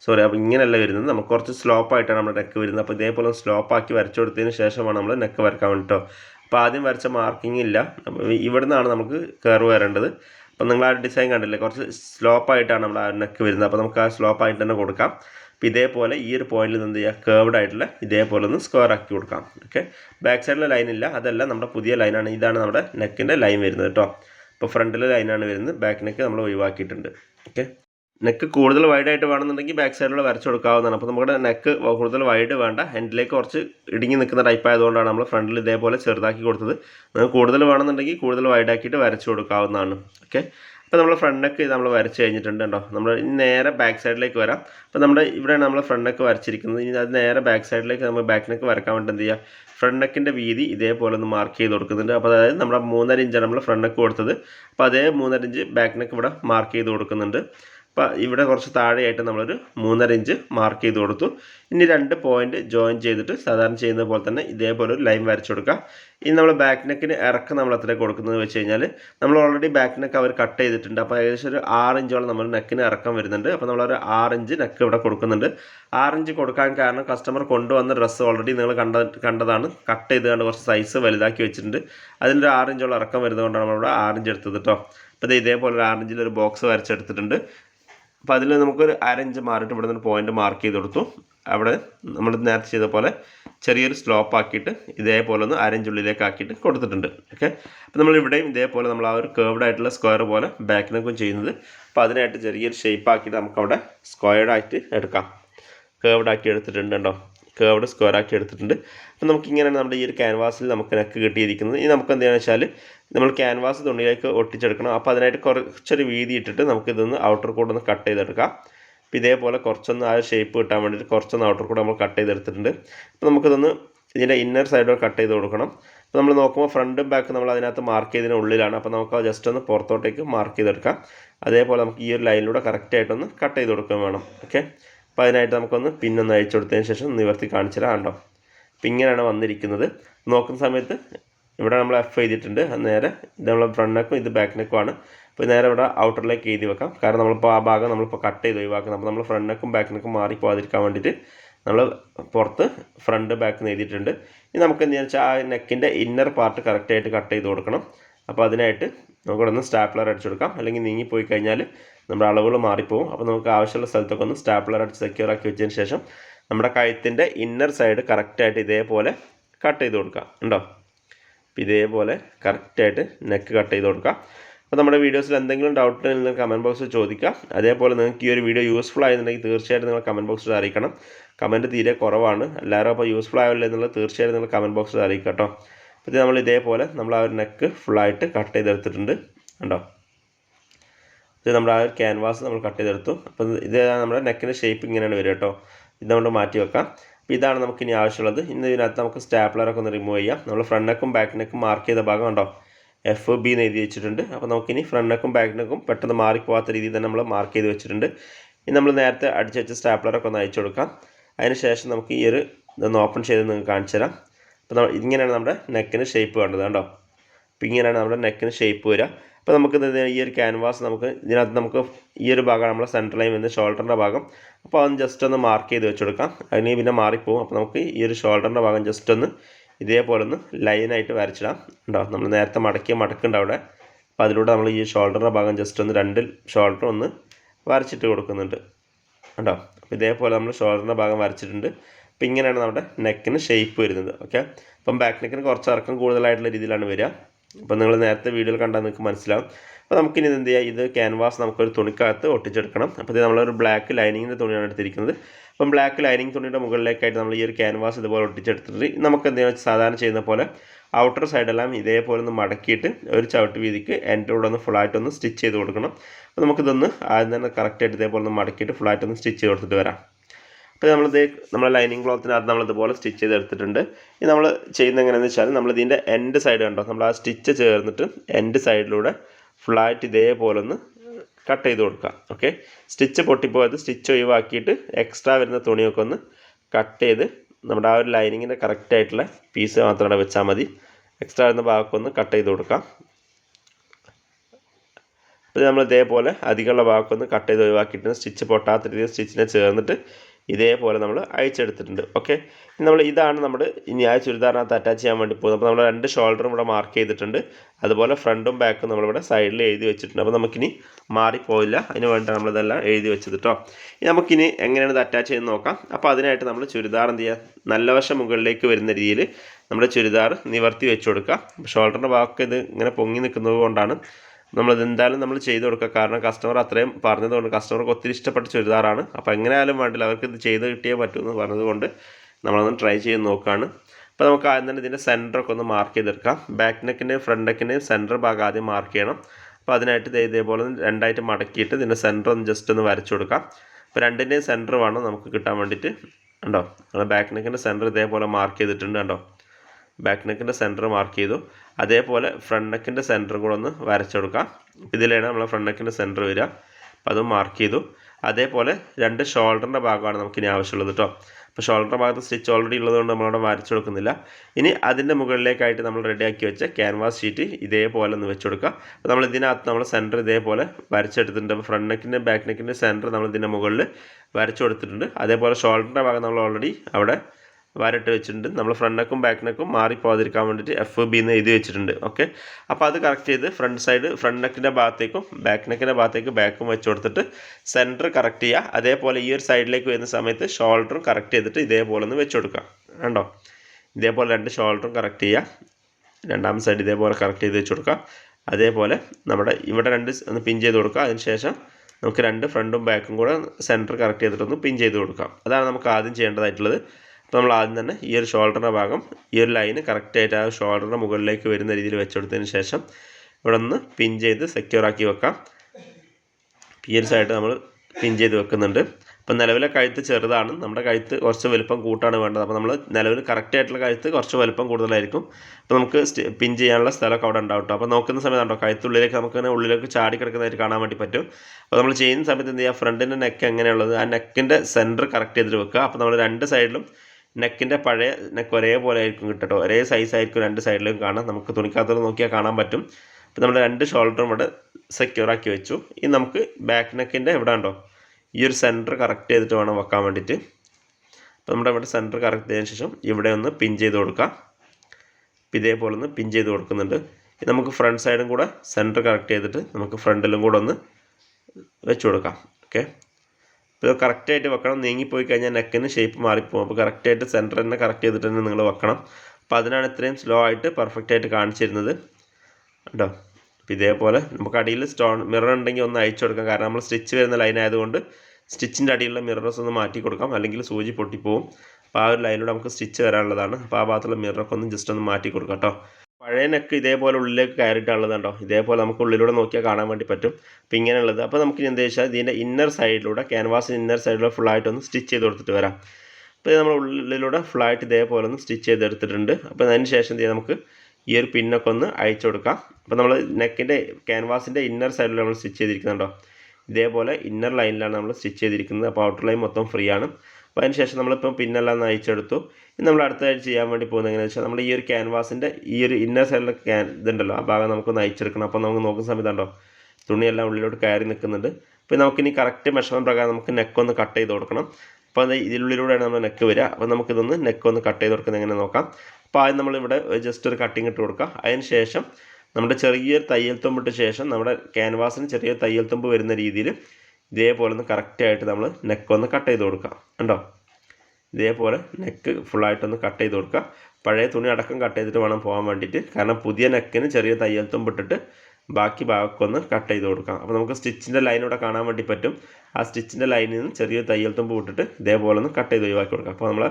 സോറി അപ്പോൾ ഇങ്ങനെയല്ല വരുന്നത്. നമുക്ക് കുറച്ച് സ്ലോപ്പായിട്ടാണ് നമ്മുടെ നെക്ക് വരുന്നത്. അപ്പോൾ ഇതേപോലെ സ്ലോപ്പാക്കി വരച്ചു കൊടുത്തതിന് ശേഷമാണ് നമ്മൾ നെക്ക് വരക്കാൻ വേണ്ടിട്ടോ അപ്പോൾ ആദ്യം വരച്ച മാർക്കിംഗ് ഇല്ല. ഇവിടെ നിന്നാണ് നമുക്ക് കയറ് വരേണ്ടത്. അപ്പോൾ നിങ്ങൾ ആ ഡിസൈൻ കണ്ടില്ലേ? കുറച്ച് സ്ലോപ്പായിട്ടാണ് നമ്മൾ ആ നെക്ക് വരുന്നത്. അപ്പോൾ നമുക്ക് ആ സ്ലോപ്പായിട്ട് തന്നെ കൊടുക്കാം. അപ്പോൾ ഇതേപോലെ ഈ ഒരു പോയിന്റിൽ നിന്ന് ചെയ്യുക കേർവ്ഡ് ആയിട്ടുള്ള ഇതേപോലെ ഒന്ന് സ്ക്വയർ ആക്കി കൊടുക്കാം. ഓക്കെ ബാക്ക് സൈഡിലെ ലൈൻ ഇല്ല. അതല്ല നമ്മുടെ പുതിയ ലൈനാണ് ഇതാണ് നമ്മുടെ നെക്കിന്റെ ലൈൻ വരുന്നത് കേട്ടോ ഇപ്പോൾ ഫ്രണ്ടിൽ ലൈനാണ് വരുന്നത്. ബാക്ക് നെക്ക് നമ്മൾ ഒഴിവാക്കിയിട്ടുണ്ട്. ഓക്കെ നെക്ക് കൂടുതൽ വൈഡ് ആയിട്ട് വേണമെന്നുണ്ടെങ്കിൽ ബാക്ക് സൈഡിലൂടെ വരച്ച് കൊടുക്കാവുന്നതാണ്. അപ്പോൾ നമ്മുടെ നെക്ക് കൂടുതൽ വൈഡ് വേണ്ട. ഹെൻഡിലേക്ക് കുറച്ച് ഇടുങ്ങി നിൽക്കുന്ന ടൈപ്പ് ആയതുകൊണ്ടാണ് നമ്മൾ ഫ്രണ്ടിൽ ഇതേപോലെ ചെറുതാക്കി കൊടുത്തത്. നിങ്ങൾക്ക് കൂടുതൽ വേണമെന്നുണ്ടെങ്കിൽ കൂടുതൽ വൈഡ് ആക്കിയിട്ട് വരച്ച് കൊടുക്കാവുന്നതാണ്. ഓക്കെ അപ്പോൾ നമ്മൾ ഫ്രണ്ട് നെക്ക് നമ്മൾ വരച്ച് കഴിഞ്ഞിട്ടുണ്ട് കേട്ടോ. നമ്മൾ ഇനി നേരെ ബാക്ക് സൈഡിലേക്ക് വരാം. അപ്പോൾ നമ്മുടെ ഇവിടെയാണ് നമ്മൾ ഫ്രണ്ട് നെക്ക് വരച്ചിരിക്കുന്നത്. ഇനി അത് നേരെ ബാക്ക് സൈഡിലേക്ക് നമ്മൾ ബാക്ക് നെക്ക് വരക്കാൻ വേണ്ടി എന്ത് ചെയ്യുക? ഫ്രണ്ട് നെക്കിന്റെ വീതി ഇതേപോലെ ഒന്ന് മാർക്ക് ചെയ്ത് കൊടുക്കുന്നുണ്ട്. അപ്പോൾ അതായത് നമ്മുടെ മൂന്നര ഇഞ്ചാണ് നമ്മൾ ഫ്രണ്ട് നെക്ക് കൊടുത്തത്. അപ്പോൾ അതേ മൂന്നര ഇഞ്ച് ബാക്ക് നെക്ക് ഇവിടെ മാർക്ക് ചെയ്ത് കൊടുക്കുന്നുണ്ട്. അപ്പോൾ ഇവിടെ കുറച്ച് താഴെയായിട്ട് നമ്മളൊരു മൂന്നര ഇഞ്ച് മാർക്ക് ചെയ്ത് കൊടുത്തു. ഇനി രണ്ട് പോയിന്റ് ജോയിൻ ചെയ്തിട്ട് സാധാരണ ചെയ്യുന്ന പോലെ തന്നെ ഇതേപോലെ ഒരു ലൈൻ വരച്ചു കൊടുക്കുക ഇനി നമ്മൾ ബാക്ക് നെക്കിന് ഇറക്കം നമ്മൾ എത്ര കൊടുക്കുന്നത് വെച്ച് കഴിഞ്ഞാൽ നമ്മൾ ഓൾറെഡി ബാക്ക് നെക്ക് അവർ കട്ട് ചെയ്തിട്ടുണ്ട്. അപ്പോൾ ഏകദേശം ഒരു ആറ് ഇഞ്ചോളം നമ്മൾ നെക്കിന് ഇറക്കം വരുന്നുണ്ട്. അപ്പോൾ നമ്മളൊരു ആറ് ഇഞ്ച് നെക്ക് ഇവിടെ കൊടുക്കുന്നുണ്ട്. ആറ് ഇഞ്ച് കൊടുക്കാൻ കാരണം കസ്റ്റമർ കൊണ്ടുവന്ന ഡ്രസ്സ് ഓൾറെഡി നിങ്ങൾ കണ്ട കണ്ടതാണ്. കട്ട് ചെയ്ത് കണ്ട് കുറച്ച് സൈസ് വലുതാക്കി വെച്ചിട്ടുണ്ട്. അതിന്റെ ആറ് ഇഞ്ചോളം ഇറക്കം വരുന്നതുകൊണ്ടാണ് നമ്മളിവിടെ ആറ് ഇഞ്ച് എടുത്തത് കേട്ടോ അപ്പോൾ ഇതേപോലെ ഒരു ആറ് ഇഞ്ചിൽ ഒരു ബോക്സ് വരച്ചെടുത്തിട്ടുണ്ട്. അപ്പോൾ അതിൽ നമുക്കൊരു അരഞ്ച് മാറിയിട്ട് ഇവിടെ നിന്ന് പോയിന്റ് മാർക്ക് ചെയ്ത് കൊടുത്തു. അവിടെ നമ്മൾ നേരത്തെ ചെയ്ത പോലെ ചെറിയൊരു സ്ലോപ്പ് ആക്കിയിട്ട് ഇതേപോലെ ഒന്ന് അരഞ്ചുള്ളിലേക്ക് ആക്കിയിട്ട് കൊടുത്തിട്ടുണ്ട്. ഓക്കെ അപ്പോൾ നമ്മൾ ഇവിടെയും ഇതേപോലെ നമ്മൾ ആ ഒരു കേർവ്ഡ് ആയിട്ടുള്ള സ്ക്വയർ പോലെ ബാക്കിനൊക്കെ ചെയ്യുന്നത്. അപ്പോൾ അതിനായിട്ട് ചെറിയൊരു ഷേപ്പ് ആക്കിയിട്ട് നമുക്കവിടെ സ്ക്വയർഡ് ആയിട്ട് എടുക്കാം. കേർവ്ഡ് ആക്കി എടുത്തിട്ടുണ്ട് കേട്ടോ കേർവ്ഡ് സ്ക്വയർ ആക്കി എടുത്തിട്ടുണ്ട്. അപ്പോൾ നമുക്കിങ്ങനെയാണ് നമ്മുടെ ഈ ഒരു ക്യാൻവാസിൽ നമുക്ക് നെക്ക് കിട്ടിയിരിക്കുന്നത്. ഇനി നമുക്ക് എന്താണെന്ന് വെച്ചാൽ നമ്മൾ ക്യാൻവാസ് തുണിയിലേക്ക് ഒട്ടിച്ചെടുക്കണം. അപ്പോൾ അതിനായിട്ട് കുറച്ചൊരു വീതി ഇട്ടിട്ട് നമുക്കിതൊന്ന് ഔട്ടർ കൂടെ ഒന്ന് കട്ട് ചെയ്തെടുക്കാം. അപ്പോൾ ഇതേപോലെ കുറച്ചൊന്ന് ആ ഷേപ്പ് കിട്ടാൻ വേണ്ടിയിട്ട് കുറച്ചൊന്ന് ഔട്ടർ കൂടെ നമ്മൾ കട്ട് ചെയ്തെടുത്തിട്ടുണ്ട്. അപ്പോൾ നമുക്കിതൊന്ന് ഇതിന്റെ ഇന്നർ സൈഡോട് കട്ട് ചെയ്ത് കൊടുക്കണം. അപ്പോൾ നമ്മൾ നോക്കുമ്പോൾ ഫ്രണ്ടും ബാക്കും നമ്മൾ അതിനകത്ത് മാർക്ക് ചെയ്തതിന് ഉള്ളിലാണ്. അപ്പോൾ നമുക്ക് ജസ്റ്റ് ഒന്ന് പുറത്തോട്ടേക്ക് മാർക്ക് ചെയ്തെടുക്കാം. അതേപോലെ നമുക്ക് ഈ ഒരു ലൈനിലൂടെ കറക്റ്റായിട്ടൊന്ന് കട്ട് ചെയ്ത് കൊടുക്കുകയും വേണം. ഓക്കെ അപ്പോൾ അതിനായിട്ട് നമുക്കൊന്ന് പിന്നൊന്ന് അയച്ചു കൊടുത്തതിന് ശേഷം നിവർത്തി കാണിച്ചു തരാം കണ്ടോ ഇങ്ങനെയാണ് വന്നിരിക്കുന്നത്. നോക്കുന്ന സമയത്ത് ഇവിടെ നമ്മൾ എഫ് ചെയ്തിട്ടുണ്ട് നേരെ ഇത് നമ്മൾ ഫ്രണ്ട് നെക്കും ഇത് ബാക്ക് നെക്കുമാണ് അപ്പോൾ നേരെ ഇവിടെ ഔട്ടറിലേക്ക് എഴുതി വെക്കാം. കാരണം നമ്മളിപ്പോൾ ആ ഭാഗം നമ്മളിപ്പോൾ കട്ട് ചെയ്ത് ഒഴിവാക്കണം അപ്പോൾ നമ്മൾ ഫ്രണ്ട് നെക്കും ബാക്ക് നെക്കും മാറി പോകാതിരിക്കാൻ വേണ്ടിയിട്ട് നമ്മൾ പുറത്ത് ഫ്രണ്ട് ബാക്ക് എഴുതിയിട്ടുണ്ട്. ഇനി നമുക്ക് എന്താണെന്ന് വെച്ചാൽ ആ നെക്കിന്റെ ഇന്നർ പാർട്ട് കറക്റ്റായിട്ട് കട്ട് ചെയ്ത് കൊടുക്കണം. അപ്പോൾ അതിനായിട്ട് നമുക്കിവിടെ ഒന്ന് സ്റ്റാപ്ലർ അടിച്ചു കൊടുക്കാം. അല്ലെങ്കിൽ നീങ്ങിപ്പോയി കഴിഞ്ഞാൽ നമ്മുടെ അളവുകൾ മാറിപ്പോവും. അപ്പോൾ നമുക്ക് ആവശ്യമുള്ള സ്ഥലത്തൊക്കെ ഒന്ന് സ്റ്റാപ്ലർ അടിച്ച് സെക്യൂർ ആക്കി വെച്ചതിന് ശേഷം നമ്മുടെ കഴുത്തിന്റെ ഇന്നർ സൈഡ് കറക്റ്റായിട്ട് ഇതേപോലെ കട്ട് ചെയ്ത് കൊടുക്കുക ഉണ്ടോ? അപ്പോൾ ഇതേപോലെ കറക്റ്റായിട്ട് നെക്ക് കട്ട് ചെയ്ത് കൊടുക്കുക അപ്പോൾ നമ്മുടെ വീഡിയോസിൽ എന്തെങ്കിലും ഡൗട്ട് നിങ്ങൾ കമന്റ് ബോക്സിൽ ചോദിക്കുക അതേപോലെ നിങ്ങൾക്ക് ഈ ഒരു വീഡിയോ യൂസ്ഫുൾ ആയിരുന്നുണ്ടെങ്കിൽ തീർച്ചയായിട്ടും നിങ്ങൾ കമന്റ് ബോക്സിൽ അറിയിക്കണം. കമന്റ് തീരെ കുറവാണ്. എല്ലാവരും അപ്പോൾ യൂസ്ഫുൾ ആവില്ല എന്നുള്ളത് തീർച്ചയായിട്ടും നിങ്ങൾ കമന്റ് ബോക്സിൽ അറിയിക്കാം കേട്ടോ. അപ്പോൾ നമ്മൾ ഇതേപോലെ നമ്മൾ ആ ഒരു നെക്ക് ഫുള്ളായിട്ട് കട്ട് ചെയ്തെടുത്തിട്ടുണ്ട്. കണ്ടോ ഇത് നമ്മുടെ ആ ഒരു ക്യാൻവാസ് നമ്മൾ കട്ട് ചെയ്തെടുത്തു. അപ്പോൾ ഇത് നമ്മുടെ നെക്കിന്റെ ഷേപ്പ് ഇങ്ങനെയാണ് വരിക കേട്ടോ. ഇത് നമ്മൾ മാറ്റി വെക്കാം. അപ്പോൾ ഇതാണ് നമുക്ക് ഇനി ആവശ്യമുള്ളത്. ഇന്ന് ഇതിനകത്ത് നമുക്ക് സ്റ്റാപ്ലറൊക്കെ ഒന്ന് റിമൂവ് ചെയ്യാം. നമ്മൾ ഫ്രണ്ട് നെക്കും ബാക്ക് നെക്കും മാർക്ക് ചെയ്ത ഭാഗം ഉണ്ടോ എഫ് ബി എന്ന് എഴുതി വെച്ചിട്ടുണ്ട്. അപ്പോൾ നമുക്ക് ഇനി ഫ്രണ്ട് നെക്കും ബാക്ക് നെക്കും പെട്ടെന്ന് മാറിപ്പോകാത്ത രീതിയിൽ തന്നെ നമ്മൾ മാർക്ക് ചെയ്ത് വെച്ചിട്ടുണ്ട്. ഇനി നമ്മൾ നേരത്തെ അടിച്ച് വെച്ച സ്റ്റാപ്ലറൊക്കെ ഒന്ന് അയച്ചു കൊടുക്കാം. അതിന് ശേഷം നമുക്ക് ഈ ഒരു ഇതൊന്ന് ഓപ്പൺ ചെയ്ത് നിങ്ങൾക്ക് കാണിച്ചു തരാം. അപ്പോൾ നമ്മൾ ഇങ്ങനെയാണ് നമ്മുടെ നെക്കിന് ഷേപ്പ് വേണ്ടത് കണ്ടോ? അപ്പോൾ ഇങ്ങനെയാണ് നമ്മുടെ നെക്കിന് ഷേപ്പ് വരിക. അപ്പോൾ നമുക്ക് ഈ ഒരു ക്യാൻവാസ് നമുക്ക് ഇതിനകത്ത് നമുക്ക് ഈ ഒരു ഭാഗമാണ് നമ്മുടെ സെൻട്രൽ ലൈൻ വരുന്നത് ഷോൾഡറിന്റെ ഭാഗം. അപ്പോൾ അതൊന്ന് ജസ്റ്റ് ഒന്ന് മാർക്ക് ചെയ്ത് വെച്ച് കൊടുക്കാം അതിന് പിന്നെ മാറിപ്പോവും. അപ്പോൾ നമുക്ക് ഈ ഒരു ഷോൾഡറിന്റെ ഭാഗം ജസ്റ്റ് ഒന്ന് ഇതേപോലെ ഒന്ന് ലൈനായിട്ട് വരച്ചിടാം. ഉണ്ടോ നമ്മൾ നേരത്തെ മടക്കിയ മടക്കുണ്ട് അവിടെ. അപ്പോൾ അതിലൂടെ നമ്മൾ ഈ ഷോൾഡറിന്റെ ഭാഗം ജസ്റ്റ് ഒന്ന് രണ്ട് ഷോൾഡർ ഒന്ന് വരച്ചിട്ട് കൊടുക്കുന്നുണ്ട്. ഉണ്ടോ അപ്പോൾ ഇതേപോലെ നമ്മൾ ഷോൾഡറിന്റെ ഭാഗം വരച്ചിട്ടുണ്ട്. അപ്പോൾ ഇങ്ങനെയാണ് നമ്മുടെ നെക്കിന് ഷേപ്പ് വരുന്നത്. ഓക്കെ അപ്പം ബാക്ക് നെക്കിന് കുറച്ച് ഇറക്കം കൂടുതലായിട്ടുള്ള രീതിയിലാണ് വരിക. അപ്പോൾ നിങ്ങൾ നേരത്തെ വീഡിയോയിൽ കണ്ടാൽ നിങ്ങൾക്ക് മനസ്സിലാവും. അപ്പോൾ നമുക്കിനി എന്ത് ചെയ്യാം? ഇത് ക്യാൻവാസ് നമുക്കൊരു തുണിക്കകത്ത് ഒട്ടിച്ചെടുക്കണം. അപ്പോൾ ഇത് നമ്മളൊരു ബ്ലാക്ക് ലൈനിങ്ങിന്റെ തുണിയാണ് എടുത്തിരിക്കുന്നത്. അപ്പം ബ്ലാക്ക് ലൈനിങ് തുണിയുടെ മുകളിലേക്കായിട്ട് നമ്മൾ ഈ ഒരു ക്യാൻവാസ് ഇതുപോലെ ഒട്ടിച്ചെടുത്തിട്ട് നമുക്ക് എന്ത് ചെയ്യാം? സാധാരണ ചെയ്യുന്ന പോലെ ഔട്ടർ സൈഡെല്ലാം ഇതേപോലെ ഒന്ന് മടക്കിയിട്ട് ഒരു ചവിട്ട് വീതിക്ക് എന്റെകൂടെ ഒന്ന് ഫുള്ളായിട്ടൊന്ന് സ്റ്റിച്ച് ചെയ്ത് കൊടുക്കണം. അപ്പോൾ നമുക്കിതൊന്ന് ആദ്യം തന്നെ കറക്റ്റായിട്ട് ഇതേപോലെ ഒന്ന് മടക്കിയിട്ട് ഫുള്ളായിട്ടൊന്ന് സ്റ്റിച്ച് ചെയ്ത് കൊടുത്തിട്ട് വരാം. അപ്പോൾ നമ്മളിത് നമ്മളെ ലൈനിങ് ക്ലോത്തിനകത്ത് നമ്മളിതുപോലെ സ്റ്റിച്ച് ചെയ്തെടുത്തിട്ടുണ്ട്. ഇനി നമ്മൾ ചെയ്യുന്നത് എങ്ങനെയാണെന്ന് വെച്ചാൽ നമ്മളിതിന്റെ എൻഡ് സൈഡ് കണ്ടോ? നമ്മൾ ആ സ്റ്റിച്ച് ചേർന്നിട്ട് എൻഡ് സൈഡിലൂടെ ഫ്ലാറ്റ് ഇതേപോലെ ഒന്ന് കട്ട് ചെയ്ത് കൊടുക്കുക ഓക്കെ സ്റ്റിച്ച് പൊട്ടിപ്പോയത് സ്റ്റിച്ച് ഒഴിവാക്കിയിട്ട് എക്സ്ട്രാ വരുന്ന തുണിയൊക്കെ ഒന്ന് കട്ട് ചെയ്ത് നമ്മുടെ ആ ഒരു ലൈനിങ്ങിന്റെ കറക്റ്റ് ആയിട്ടുള്ള പീസ് മാത്രം അവിടെ വെച്ചാൽ മതി. എക്സ്ട്രാ വരുന്ന ഭാഗമൊക്കെ ഒന്ന് കട്ട് ചെയ്ത് കൊടുക്കാം. അപ്പോൾ നമ്മൾ ഇതേപോലെ അധികമുള്ള ഭാഗമൊക്കെ ഒന്ന് കട്ട് ചെയ്ത് ഒഴിവാക്കിയിട്ട് സ്റ്റിച്ച് പൊട്ടാത്ത രീതിയിൽ സ്റ്റിച്ചിനെ ചേർന്നിട്ട് ഇതേപോലെ നമ്മൾ അയച്ചെടുത്തിട്ടുണ്ട് ഓക്കെ നമ്മൾ ഇതാണ് നമ്മുടെ ഇനി ആ ചുരിദാറിനകത്ത് അറ്റാച്ച് ചെയ്യാൻ വേണ്ടി പോകുന്നത്. അപ്പോൾ നമ്മൾ രണ്ട് ഷോൾഡറും ഇവിടെ മാർക്ക് ചെയ്തിട്ടുണ്ട്. അതുപോലെ ഫ്രണ്ടും ബാക്കും നമ്മളിവിടെ സൈഡിൽ എഴുതി വെച്ചിട്ടുണ്ട്. അപ്പോൾ നമുക്കിനി മാറിപ്പോയില്ല. അതിന് വേണ്ടി നമ്മളിതെല്ലാം എഴുതി വെച്ചത് കേട്ടോ ഇനി നമുക്കിനി എങ്ങനെയാണ് ഇത് അറ്റാച്ച് ചെയ്ത് നോക്കാം. അപ്പോൾ അതിനായിട്ട് നമ്മൾ ചുരിദാർ എന്ത് ചെയ്യുക? നല്ല വശം മുകളിലേക്ക് വരുന്ന രീതിയിൽ നമ്മുടെ ചുരിദാർ നിവർത്തി വെച്ച് കൊടുക്കുക. ഷോൾഡറിന്റെ ഭാഗമൊക്കെ ഇത് ഇങ്ങനെ പൊങ്ങി നിൽക്കുന്നത് കൊണ്ടാണ് നമ്മളിത് എന്തായാലും നമ്മൾ ചെയ്ത് കൊടുക്കുക. കാരണം കസ്റ്റമർ അത്രയും പറഞ്ഞതുകൊണ്ട് കസ്റ്റമർക്ക് ഒത്തിരി ഇഷ്ടപ്പെട്ട ചുരിദാറാണ്. അപ്പോൾ എങ്ങനെയായാലും വേണ്ടില്ല അവർക്ക് ഇത് ചെയ്ത് കിട്ടിയേ പറ്റൂ എന്ന് പറഞ്ഞതുകൊണ്ട് നമ്മളൊന്ന് ട്രൈ ചെയ്ത് നോക്കുകയാണ് അപ്പോൾ നമുക്ക് ആദ്യം തന്നെ ഇതിന്റെ സെന്ററൊക്കെ ഒന്ന് മാർക്ക് ചെയ്തെടുക്കാം. ബാക്ക് നെക്കിന്റെയും ഫ്രണ്ട് നെക്കിന്റെയും സെന്റർ ഭാഗം ആദ്യം മാർക്ക് ചെയ്യണം. അപ്പോൾ അതിനായിട്ട് ഇതേപോലെ രണ്ടായിട്ട് മടക്കിയിട്ട് ഇതിന്റെ സെന്റർ ഒന്ന് ജസ്റ്റ് ഒന്ന് വരച്ചു കൊടുക്കാം. അപ്പോൾ രണ്ടിന്റെയും സെന്റർ വേണം നമുക്ക് കിട്ടാൻ വേണ്ടിയിട്ട്. ഉണ്ടോ നമ്മൾ ബാക്ക് നെക്കിന്റെ സെന്റർ ഇതേപോലെ മാർക്ക് ചെയ്തിട്ടുണ്ട് കണ്ടോ? ബാക്ക് നെക്കിന്റെ സെന്റർ മാർക്ക് ചെയ്തു. അതേപോലെ ഫ്രണ്ട് നെക്കിന്റെ സെന്റർ കൂടെ ഒന്ന് വരച്ചെടുക്കുക കൊടുക്കാം ഇതിലാണ് നമ്മളെ ഫ്രണ്ട് നെക്കിന്റെ സെന്റർ വരിക. അപ്പോൾ അതും മാർക്ക് ചെയ്തു. അതേപോലെ രണ്ട് ഷോൾഡറിന്റെ ഭാഗമാണ് നമുക്കിനി ആവശ്യമുള്ളത് കേട്ടോ അപ്പോൾ ഷോൾഡറിന്റെ ഭാഗത്ത് സ്റ്റിച്ച് ഓൾറെഡി ഉള്ളതുകൊണ്ട് നമ്മളവിടെ വരച്ചു കൊടുക്കുന്നില്ല ഇനി അതിന്റെ മുകളിലേക്കായിട്ട് നമ്മൾ റെഡിയാക്കി വെച്ച ക്യാൻവാസ് ഷീറ്റ് ഇതേപോലെ ഒന്ന് വെച്ച് കൊടുക്കുക അപ്പോൾ നമ്മൾ ഇതിനകത്ത് നമ്മൾ സെന്റർ ഇതേപോലെ വരച്ചെടുത്തിട്ടുണ്ട്. അപ്പോൾ ഫ്രണ്ട് നെക്കിന്റെ ബാക്ക് നെക്കിന്റെ സെന്റർ നമ്മൾ ഇതിന്റെ മുകളിൽ വരച്ചു കൊടുത്തിട്ടുണ്ട് അതേപോലെ ഷോൾഡറിന്റെ ഭാഗം നമ്മൾ ഓൾറെഡി അവിടെ വരട്ട് വെച്ചിട്ടുണ്ട്. നമ്മൾ ഫ്രണ്ട് നെക്കും ബാക്ക് നെക്കും മാറിപ്പോകാതിരിക്കാൻ വേണ്ടിയിട്ട് എഫ് ബി എന്ന് എഴുതി വെച്ചിട്ടുണ്ട്. ഓക്കെ അപ്പോൾ അത് കറക്റ്റ് ചെയ്ത് ഫ്രണ്ട് സൈഡ് ഫ്രണ്ട് നെക്കിന്റെ ഭാഗത്തേക്കും ബാക്ക് നെക്കിന്റെ ഭാഗത്തേക്കും ബാക്കും വെച്ച് കൊടുത്തിട്ട് സെന്റർ കറക്റ്റ് ചെയ്യുക. അതേപോലെ ഈ ഒരു സൈഡിലേക്ക് വരുന്ന സമയത്ത് ഷോൾഡറും കറക്റ്റ് ചെയ്തിട്ട് ഇതേപോലെ ഒന്ന് വെച്ച് കൊടുക്കുക. കണ്ടോ? ഇതേപോലെ രണ്ട് ഷോൾഡറും കറക്റ്റ് ചെയ്യുക. രണ്ടാമത്തെ സൈഡ് ഇതേപോലെ കറക്റ്റ് ചെയ്ത് വെച്ച് കൊടുക്കുക. അതേപോലെ നമ്മുടെ ഇവിടെ രണ്ട് ഒന്ന് പിൻ ചെയ്ത് കൊടുക്കുക. അതിനുശേഷം നമുക്ക് രണ്ട് ഫ്രണ്ടും ബാക്കും കൂടെ സെന്റർ കറക്റ്റ് ചെയ്തിട്ടൊന്ന് പിൻ ചെയ്ത് കൊടുക്കാം. അതാണ് നമുക്ക് ആദ്യം ചെയ്യേണ്ടതായിട്ടുള്ളത്. അപ്പോൾ നമ്മൾ ആദ്യം തന്നെ ഈ ഒരു ഷോൾഡറിന്റെ ഭാഗം ഈ ഒരു ലൈന് കറക്റ്റായിട്ട് ആ ഷോൾഡറിന്റെ മുകളിലേക്ക് വരുന്ന രീതിയിൽ വെച്ചെടുത്തതിന് ശേഷം ഇവിടെ നിന്ന് പിൻ ചെയ്ത് സെക്യൂർ ആക്കി വെക്കാം. ഈ ഒരു സൈഡ് നമ്മൾ പിൻ ചെയ്ത് വെക്കുന്നുണ്ട്. അപ്പം നിലവിലെ കഴുത്ത് ചെറുതാണ്. നമ്മുടെ കഴുത്ത് കുറച്ച് വലുപ്പം കൂട്ടാണ് വേണ്ടത്. അപ്പോൾ നമ്മൾ നിലവിൽ കറക്റ്റ് ആയിട്ടുള്ള കഴുത്ത് കുറച്ച് വലുപ്പം കൂടുതലായിരിക്കും. അപ്പോൾ നമുക്ക് പിൻ ചെയ്യാനുള്ള സ്ഥലമൊക്കെ അവിടെ ഉണ്ടാവും കേട്ടോ. അപ്പോൾ നോക്കുന്ന സമയത്ത് ഉണ്ടോ കഴുത്തുള്ളിലേക്ക് നമുക്ക് തന്നെ ഉള്ളിലേക്ക് ചാടി കിടക്കുന്നതായിട്ട് കാണാൻ വേണ്ടി പറ്റും. അപ്പോൾ നമ്മൾ ചെയ്യുന്ന സമയത്ത് എന്ത് ചെയ്യുക? ഫ്രണ്ടിന്റെ നെക്ക് എങ്ങനെയുള്ളത്? ആ നെക്കിന്റെ സെന്റർ കറക്റ്റ് ചെയ്തിട്ട് വെക്കുക. അപ്പോൾ നമ്മൾ രണ്ട് സൈഡിലും നെക്കിന്റെ പഴയ നെക്ക് ഒരേപോലെ ആയിരിക്കും കിട്ടട്ടോ. ഒരേ സൈസ് ആയിരിക്കും രണ്ട് സൈഡിലും കാണാം. നമുക്ക് തുണിക്കകത്തോട് നോക്കിയാൽ കാണാൻ പറ്റും. അപ്പോൾ നമ്മൾ രണ്ട് ഷോൾഡറും ഇവിടെ സെക്യൂർ ആക്കി വെച്ചു. ഇനി നമുക്ക് ബാക്ക് നെക്കിന്റെ എവിടെ ഉണ്ടോ ഈ ഒരു സെന്റർ കറക്റ്റ് ചെയ്തിട്ട് വേണം വെക്കാൻ വേണ്ടിയിട്ട്. അപ്പോൾ നമ്മുടെ ഇവിടെ സെന്റർ കറക്റ്റ് ചെയ്തതിന് ശേഷം ഇവിടെ ഒന്ന് പിൻ ചെയ്ത് കൊടുക്കാം. ഇതേപോലെ ഒന്ന് പിൻ ചെയ്ത് കൊടുക്കുന്നുണ്ട്. നമുക്ക് ഫ്രണ്ട് സൈഡും കൂടെ സെന്റർ കറക്റ്റ് ചെയ്തിട്ട് നമുക്ക് ഫ്രണ്ടിലും കൂടെ ഒന്ന് വെച്ച് കൊടുക്കാം. ഓക്കെ ഇപ്പോൾ കറക്റ്റായിട്ട് വെക്കണം. നീങ്ങിപ്പോയി കഴിഞ്ഞാൽ നെക്കിന് ഷേപ്പ് മാറിപ്പോകും. അപ്പോൾ കറക്റ്റായിട്ട് സെന്റർ തന്നെ കറക്റ്റ് ചെയ്തിട്ട് തന്നെ നിങ്ങൾ വെക്കണം. അപ്പോൾ അതിനാണ് ഇത്രയും സ്ലോ ആയിട്ട് പെർഫെക്റ്റ് ആയിട്ട് കാണിച്ചിരുന്നത്. കേട്ടോ അപ്പോൾ ഇതേപോലെ നമുക്ക് അടിയിൽ സ്റ്റോൺ മിറർ ഉണ്ടെങ്കിൽ ഒന്ന് അയച്ചു കൊടുക്കാം. കാരണം നമ്മൾ സ്റ്റിച്ച് വരുന്ന ലൈൻ ആയതുകൊണ്ട് സ്റ്റിച്ചിന്റെ അടിയിലുള്ള മിററസ് ഒന്ന് മാറ്റി കൊടുക്കാം. അല്ലെങ്കിൽ സൂചി പൊട്ടിപ്പോവും. അപ്പോൾ ആ ഒരു ലൈനിലൂടെ നമുക്ക് സ്റ്റിച്ച് വരാനുള്ളതാണ്. അപ്പോൾ ആ ഭാഗത്തുള്ള മിററൊക്കെ ഒന്ന് ജസ്റ്റ് ഒന്ന് മാറ്റി കൊടുക്കാം കേട്ടോ. പഴയ നെക്ക് ഇതേപോലെ ഉള്ളിലേക്ക് കയറിയിട്ടുള്ളത് കണ്ടോ ഇതേപോലെ നമുക്ക് ഉള്ളിലൂടെ നോക്കിയാൽ കാണാൻ വേണ്ടി പറ്റും. അപ്പോൾ ഇങ്ങനെയുള്ളത്. അപ്പോൾ നമുക്ക് എന്താ വെച്ചാൽ ഇതിന്റെ ഇന്നർ സൈഡിലൂടെ ക്യാൻവാസിന് ഇന്നർ സൈഡിലൂടെ ഫുള്ളായിട്ട് ഒന്ന് സ്റ്റിച്ച് ചെയ്ത് കൊടുത്തിട്ട് വരാം. അപ്പോൾ നമ്മൾ ഉള്ളിലൂടെ ഫുള്ളായിട്ട് ഇതേപോലെ ഒന്ന് സ്റ്റിച്ച് ചെയ്തെടുത്തിട്ടുണ്ട് അപ്പോൾ അതിന് ശേഷം എന്ത് നമുക്ക് ഈ ഒരു പിന്നൊക്കെ ഒന്ന് അയച്ചു കൊടുക്കാം. അപ്പോൾ നമ്മൾ നെക്കിന്റെ ക്യാൻവാസിന്റെ ഇന്നർ സൈഡിൽ നമ്മൾ സ്റ്റിച്ച് ചെയ്തിരിക്കുന്നുണ്ടോ? ഇതേപോലെ ഇന്നർ ലൈനിലാണ് നമ്മൾ സ്റ്റിച്ച് ചെയ്തിരിക്കുന്നത്. അപ്പോൾ ഔട്ടർ ലൈൻ മൊത്തം ഫ്രീ ആണ്. അപ്പോൾ അതിന് ശേഷം നമ്മളിപ്പം പിന്നെല്ലാം ഒന്ന് അയച്ചെടുത്തു ഇനി നമ്മൾ അടുത്തതായിട്ട് ചെയ്യാൻ വേണ്ടി പോകുന്നത് എങ്ങനെയാണെന്ന് വെച്ചാൽ നമ്മൾ ഈ ഒരു ക്യാൻവാസിന്റെ ഈ ഒരു ഇന്നർ സൈഡിലെ ക്യാൻ ഇതുണ്ടല്ലോ ആ ഭാഗം നമുക്ക് നയിച്ചെടുക്കണം അപ്പോൾ നമുക്ക് നോക്കുന്ന സമയത്തുണ്ടോ തുണിയെല്ലാം ഉള്ളിലോട്ട് കയറി നിൽക്കുന്നുണ്ട്. അപ്പോൾ നമുക്കിനി കറക്റ്റ് മെഷർമെന്റ് പ്രകാരം നമുക്ക് നെക്ക് ഒന്ന് കട്ട് ചെയ്ത് കൊടുക്കണം. അപ്പോൾ അത് ഇതിനുള്ളിലൂടെയാണ് നമ്മൾ നെക്ക് വരിക. അപ്പോൾ നമുക്കിതൊന്ന് നെക്കൊന്ന് കട്ട് ചെയ്ത് കൊടുക്കുന്നത് എങ്ങനെ നോക്കാം. അപ്പോൾ ആദ്യം നമ്മളിവിടെ ജസ്റ്റ് ഒരു കട്ടിങ് ഇട്ട് കൊടുക്കുക. അതിന് ശേഷം നമ്മുടെ ചെറിയൊരു തയ്യൽ തുമ്പിട്ട് ശേഷം നമ്മുടെ ക്യാൻവാസിന് ചെറിയ തയ്യൽ തുമ്പ് വരുന്ന രീതിയിൽ ഇതേപോലെ ഒന്ന് കറക്റ്റായിട്ട് നമ്മൾ നെക്ക് ഒന്ന് കട്ട് ചെയ്ത് കൊടുക്കുക. കണ്ടോ? ഇതേപോലെ നെക്ക് ഫുള്ളായിട്ടൊന്ന് കട്ട് ചെയ്ത് കൊടുക്കുക. പഴയ തുണി അടക്കം കട്ട് ചെയ്തിട്ട് വേണം പോകാൻ വേണ്ടിയിട്ട്. കാരണം പുതിയ നെക്കിന് ചെറിയ തയ്യൽ തുമ്പിട്ടിട്ട് ബാക്കി ഭാഗക്കൊന്ന് കട്ട് ചെയ്ത് കൊടുക്കാം അപ്പോൾ നമുക്ക് സ്റ്റിച്ചിന്റെ ലൈൻ ഇവിടെ കാണാൻ വേണ്ടി പറ്റും. ആ സ്റ്റിച്ചിന്റെ ലൈനിൽ നിന്ന് ചെറിയ തയ്യൽ തുമ്പ് വിട്ടിട്ട് ഇതേപോലെ ഒന്ന് കട്ട് ചെയ്ത് ഒഴിവാക്കി കൊടുക്കാം അപ്പോൾ നമ്മൾ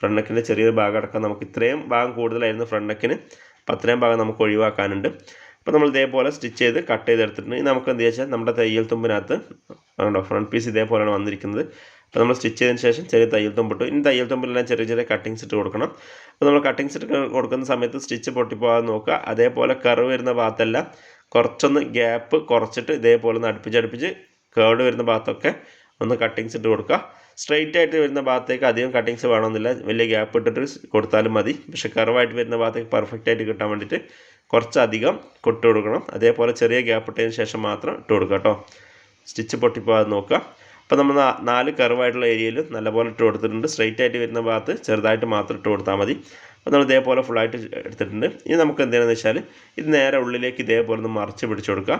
ഫ്രണ്ട് നെക്കിന്റെ ചെറിയൊരു ഭാഗം അടക്കം നമുക്ക് ഇത്രയും ഭാഗം കൂടുതലായിരുന്നു ഫ്രണ്ട് നെക്കിന് അപ്പോൾ അത്രയും ഭാഗം നമുക്ക് ഒഴിവാക്കാനുണ്ട്. അപ്പോൾ നമ്മൾ ഇതേപോലെ സ്റ്റിച്ച് ചെയ്ത് കട്ട് ചെയ്തെടുത്തിട്ടുണ്ട് നമുക്ക് എന്ത് വെച്ചാൽ നമ്മുടെ തയ്യൽ തുമ്പിനകത്ത് ഉണ്ടോ ഫ്രണ്ട് പീസ് ഇതേപോലെയാണ് വന്നിരിക്കുന്നത്. അപ്പോൾ നമ്മൾ സ്റ്റിച്ച് ചെയ്തതിന് ശേഷം ചെറിയ തയ്യൽ തുമ്പിട്ടു ഇനി തയ്യൽ തുമ്പിലെല്ലാം ചെറിയ ചെറിയ കട്ടിങ്സ് ഇട്ട് കൊടുക്കണം. അപ്പോൾ നമ്മൾ കട്ടിങ്സ് ഇട്ട് കൊടുക്കുന്ന സമയത്ത് സ്റ്റിച്ച് പൊട്ടിപ്പോകാതെ നോക്കുക. അതേപോലെ കറവ് വരുന്ന ഭാഗത്തെല്ലാം കുറച്ചൊന്ന് ഗ്യാപ്പ് കുറച്ചിട്ട് ഇതേപോലെ ഒന്ന് അടുപ്പിച്ചടുപ്പിച്ച് കേട് വരുന്ന ഭാഗത്തൊക്കെ ഒന്ന് കട്ടിങ്സ് ഇട്ട് കൊടുക്കുക. സ്ട്രെയിറ്റ് ആയിട്ട് വരുന്ന ഭാഗത്തേക്ക് അധികം കട്ടിങ്സ് വേണമെന്നില്ല. വലിയ ഗ്യാപ്പ് ഇട്ടിട്ട് കൊടുത്താലും മതി. പക്ഷേ കർവായിട്ട് വരുന്ന ഭാഗത്തേക്ക് പെർഫെക്റ്റ് ആയിട്ട് കിട്ടാൻ വേണ്ടിയിട്ട് കുറച്ചധികം കൊട്ട് കൊടുക്കണം. അതേപോലെ ചെറിയ ഗ്യാപ്പ് ഇട്ടതിന് ശേഷം മാത്രം ഇട്ട് കൊടുക്കുക കേട്ടോ. സ്റ്റിച്ച് പൊട്ടിപ്പോകാതെ നോക്കുക. അപ്പോൾ നമ്മൾ നാല് കർവായിട്ടുള്ള ഏരിയയിൽ നല്ലപോലെ ഇട്ട് കൊടുത്തിട്ടുണ്ട്. സ്ട്രെയിറ്റ് ആയിട്ട് വരുന്ന ഭാഗത്ത് ചെറുതായിട്ട് മാത്രം ഇട്ട് കൊടുത്താൽ മതി. അപ്പോൾ നമ്മൾ ഇതേപോലെ ഫുള്ളായിട്ട് എടുത്തിട്ടുണ്ട്. ഇനി നമുക്ക് എന്തെയാണെന്ന് വെച്ചാൽ ഇത് നേരെ ഉള്ളിലേക്ക് ഇതേപോലെ ഒന്ന് മറിച്ച് പിടിച്ചു കൊടുക്കുക.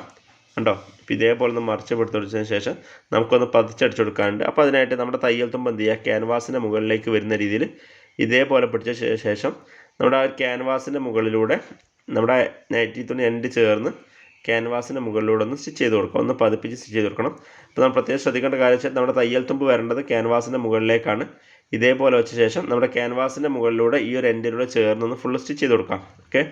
കണ്ടോ? ഇപ്പോൾ ഇതേപോലെ ഒന്ന് മറിച്ച് പിടിച്ചതിന് ശേഷം നമുക്കൊന്ന് പതിച്ചടിച്ചു കൊടുക്കാനുണ്ട്. അപ്പോൾ അതിനായിട്ട് നമ്മുടെ തയ്യൽ തുമ്പ് എന്ത് ചെയ്യുക? ക്യാൻവാസിന്റെ മുകളിലേക്ക് വരുന്ന രീതിയിൽ ഇതേപോലെ പിടിച്ച ശേഷം നമ്മുടെ ആ ക്യാൻവാസിന്റെ മുകളിലൂടെ നമ്മുടെ നൈറ്റി തുണി എൻഡ് ചേർന്ന് ക്യാൻവാസിന്റെ മുകളിലൂടെ ഒന്ന് സ്റ്റിച്ച് ചെയ്ത് കൊടുക്കുക ഒന്ന് പതിപ്പിച്ച് സ്റ്റിച്ച് ചെയ്ത് കൊടുക്കണം. അപ്പോൾ നമ്മൾ പ്രത്യേകം ശ്രദ്ധിക്കേണ്ട കാര്യം വെച്ചാൽ നമ്മുടെ തയ്യൽ തുമ്പ് വരേണ്ടത് ക്യാൻവാസിന്റെ മുകളിലേക്കാണ്. ഇതേപോലെ വെച്ച ശേഷം നമ്മുടെ ക്യാൻവാസിന്റെ മുകളിലൂടെ ഈ ഒരു എൻഡിലൂടെ ചേർന്നൊന്ന് ഫുള്ള് സ്റ്റിച്ച് ചെയ്ത് കൊടുക്കാം. ഓക്കെ?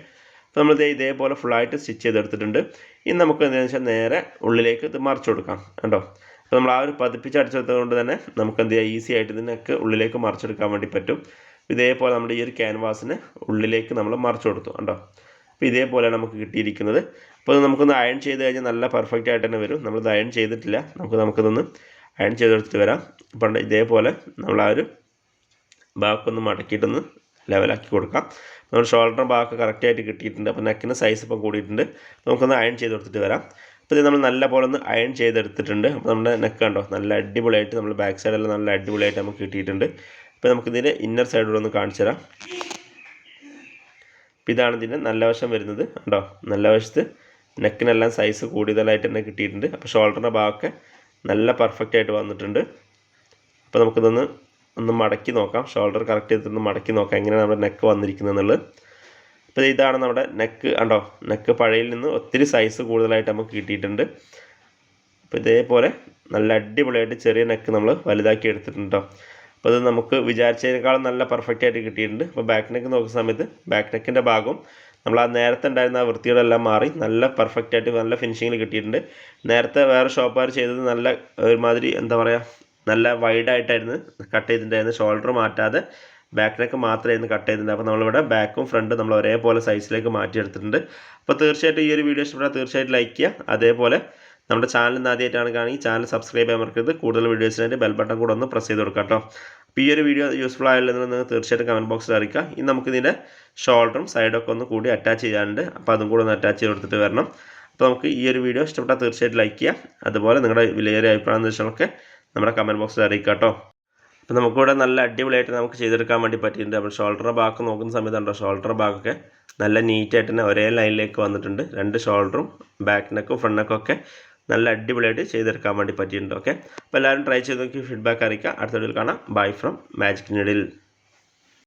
അപ്പോൾ നമ്മൾ ഇതേപോലെ ഫുള്ളായിട്ട് സ്റ്റിച്ച് ചെയ്തെടുത്തിട്ടുണ്ട്. ഇനി നമുക്ക് എന്താണെന്ന് വെച്ചാൽ നേരെ ഉള്ളിലേക്ക് ഇത് മറിച്ച് കൊടുക്കാം. കണ്ടോ? അപ്പോൾ നമ്മൾ ആ ഒരു പതിപ്പിച്ച് അടിച്ചെടുത്തത് കൊണ്ട് തന്നെ നമുക്ക് എന്ത് ചെയ്യാം? ഈസി ആയിട്ട് ഇതിനൊക്കെ ഉള്ളിലേക്ക് മറിച്ചെടുക്കാൻ വേണ്ടി പറ്റും. ഇതേപോലെ നമ്മുടെ ഈ ഒരു ക്യാൻവാസിന് ഉള്ളിലേക്ക് നമ്മൾ മറിച്ച് കൊടുത്തു. കണ്ടോ? അപ്പോൾ ഇതേപോലെയാണ് നമുക്ക് കിട്ടിയിരിക്കുന്നത്. അപ്പോൾ നമുക്കൊന്ന് അയൺ ചെയ്ത് കഴിഞ്ഞാൽ നല്ല പെർഫെക്റ്റ് ആയിട്ട് തന്നെ വരും. നമ്മളിത് അയൺ ചെയ്തിട്ടില്ല. നമുക്ക് നമുക്കിതൊന്ന് അയൺ ചെയ്തെടുത്തിട്ട് വരാം. അപ്പോൾ ഇതേപോലെ നമ്മൾ ആ ഒരു ബാക്കൊന്ന് മടക്കിയിട്ടൊന്ന് ലെവലാക്കി കൊടുക്കാം. നമ്മൾ ഷോൾഡർ ബാക്ക് കറക്റ്റായിട്ട് കിട്ടിയിട്ടുണ്ട്. അപ്പോൾ നെക്കിന്റെ സൈസ് ഇപ്പം കൂടിയിട്ടുണ്ട്. നമുക്കൊന്ന് അയൺ ചെയ്ത് കൊടുത്തിട്ട് വരാം. അപ്പോൾ ഇത് നമ്മൾ നല്ല പോലെ ഒന്ന് അയൺ ചെയ്തെടുത്തിട്ടുണ്ട്. അപ്പോൾ നമ്മുടെ നെക്ക് കണ്ടോ? നല്ല അടിപൊളിയായിട്ട് നമ്മൾ ബാക്ക് സൈഡെല്ലാം നല്ല അടിപൊളിയായിട്ട് നമുക്ക് കിട്ടിയിട്ടുണ്ട്. അപ്പോൾ നമുക്കിതിന്റെ ഇന്നർ സൈഡിലൂടെ ഒന്ന് കാണിച്ചു തരാം. അപ്പോൾ ഇതാണ് ഇതിന്റെ നല്ല വശം വരുന്നത് കണ്ടോ? നല്ല വശത്ത് നെക്കിനെല്ലാം സൈസ് കൂടുതലായിട്ട് തന്നെ കിട്ടിയിട്ടുണ്ട്. അപ്പോൾ ഷോൾഡറിന്റെ ഭാഗമൊക്കെ നല്ല പെർഫെക്റ്റ് ആയിട്ട് വന്നിട്ടുണ്ട്. അപ്പോൾ നമുക്കിതൊന്ന് ഒന്ന് മടക്കി നോക്കാം. ഷോൾഡർ കറക്റ്റ് ചെയ്തിട്ടൊന്ന് മടക്കി നോക്കാം. എങ്ങനെയാണ് നമ്മുടെ നെക്ക് വന്നിരിക്കുന്നത് എന്നുള്ളത്. അപ്പോൾ ഇതാണ് നമ്മുടെ നെക്ക് ഉണ്ടോ നെക്ക് പഴയിൽ നിന്ന് ഒത്തിരി സൈസ് കൂടുതലായിട്ട് നമുക്ക് കിട്ടിയിട്ടുണ്ട്. അപ്പോൾ ഇതേപോലെ നല്ല അടിപൊളിയായിട്ട് ചെറിയ നെക്ക് നമ്മൾ വലുതാക്കി എടുത്തിട്ടുണ്ട് കേട്ടോ അപ്പോൾ അത് നമുക്ക് വിചാരിച്ചതിനേക്കാളും നല്ല പെർഫെക്റ്റ് ആയിട്ട് കിട്ടിയിട്ടുണ്ട്. അപ്പോൾ ബാക്ക് നെക്ക് നോക്കുന്ന സമയത്ത് ബാക്ക് നെക്കിന്റെ ഭാഗം നമ്മൾ ആ നേരത്തെ ഉണ്ടായിരുന്ന ആ വൃത്തികളെല്ലാം മാറി നല്ല പെർഫെക്റ്റ് ആയിട്ട് നല്ല ഫിനിഷിങ്ങിൽ കിട്ടിയിട്ടുണ്ട്. നേരത്തെ വേറെ ഷോപ്പുകാർ ചെയ്തത് നല്ല ഒരുമാതിരി എന്താ പറയുക നല്ല വൈഡായിട്ടായിരുന്നു കട്ട് ചെയ്തിട്ടുണ്ടായിരുന്നു ഷോൾഡർ മാറ്റാതെ ബാക്ക് നെക്ക് മാത്രമായിരുന്നു കട്ട് ചെയ്തിട്ടുണ്ട് അപ്പോൾ നമ്മളിവിടെ ബാക്കും ഫ്രണ്ടും നമ്മൾ ഒരേപോലെ സൈസിലേക്ക് മാറ്റിയെടുത്തിട്ടുണ്ട്. അപ്പോൾ തീർച്ചയായിട്ടും ഈ ഒരു വീഡിയോ ഇഷ്ടപ്പെട്ടാൽ തീർച്ചയായിട്ടും ലൈക്ക് ചെയ്യുക. അതേപോലെ നമ്മുടെ ചാനൽ ഇന്ന് ആദ്യമായിട്ടാണ് കാണുക. ഈ ചാനൽ സബ്സ്ക്രൈബ് ചെയ്യാൻ മറക്കരുത്. കൂടുതൽ വീഡിയോസിനായിട്ട് ബെൽ ബട്ടൺ കൂടെ ഒന്ന് പ്രസ് ചെയ്ത് കൊടുക്കാം കേട്ടോ അപ്പോൾ ഈ ഒരു വീഡിയോ യൂസ്ഫുൾ ആയില്ലെന്ന് നിങ്ങൾ തീർച്ചയായിട്ടും കമന്റ് ബോക്സിൽ അറിയിക്കുക. ഇനി നമുക്കിതിന്റെ ഷോൾഡറും സൈഡൊക്കെ ഒന്ന് കൂടി അറ്റാച്ച് ചെയ്യാനുണ്ട്. അപ്പോൾ അതും കൂടെ ഒന്ന് അറ്റാച്ച് ചെയ്ത് കൊടുത്തിട്ട് വരണം. അപ്പോൾ നമുക്ക് ഈ ഒരു വീഡിയോ ഇഷ്ടപ്പെട്ടാൽ തീർച്ചയായിട്ടും ലൈക്ക് ചെയ്യുക. അതുപോലെ നിങ്ങളുടെ വിലയേറിയ അഭിപ്രായം വെച്ചാലൊക്കെ നമ്മുടെ കമന്റ് ബോക്സിൽ അറിയിക്കുക കേട്ടോ. അപ്പോൾ നമുക്കിവിടെ നല്ല അടിപൊളിയായിട്ട് നമുക്ക് ചെയ്തെടുക്കാൻ വേണ്ടി പറ്റിയിട്ടുണ്ട്. അപ്പോൾ ഷോൾഡർ ഭാഗം നോക്കുന്ന സമയത്തുണ്ടോ ഷോൾഡർ ഭാഗമൊക്കെ നല്ല നീറ്റായിട്ട് തന്നെ ഒരേ ലൈനിലേക്ക് വന്നിട്ടുണ്ട്. രണ്ട് ഷോൾഡറും ബാക്ക് നെക്കും ഫ്രണ്ട് നെക്കും ഒക്കെ നല്ല അടിപൊളിയായിട്ട് ചെയ്തെടുക്കാൻ വേണ്ടി പറ്റിയിട്ടുണ്ട് ഓക്കെ അപ്പോൾ എല്ലാവരും ട്രൈ ചെയ്ത് നോക്കി ഫീഡ്ബാക്ക് അറിയിക്കുക. അടുത്ത വീഡിയോയിൽ കാണാം. Bye from magic needle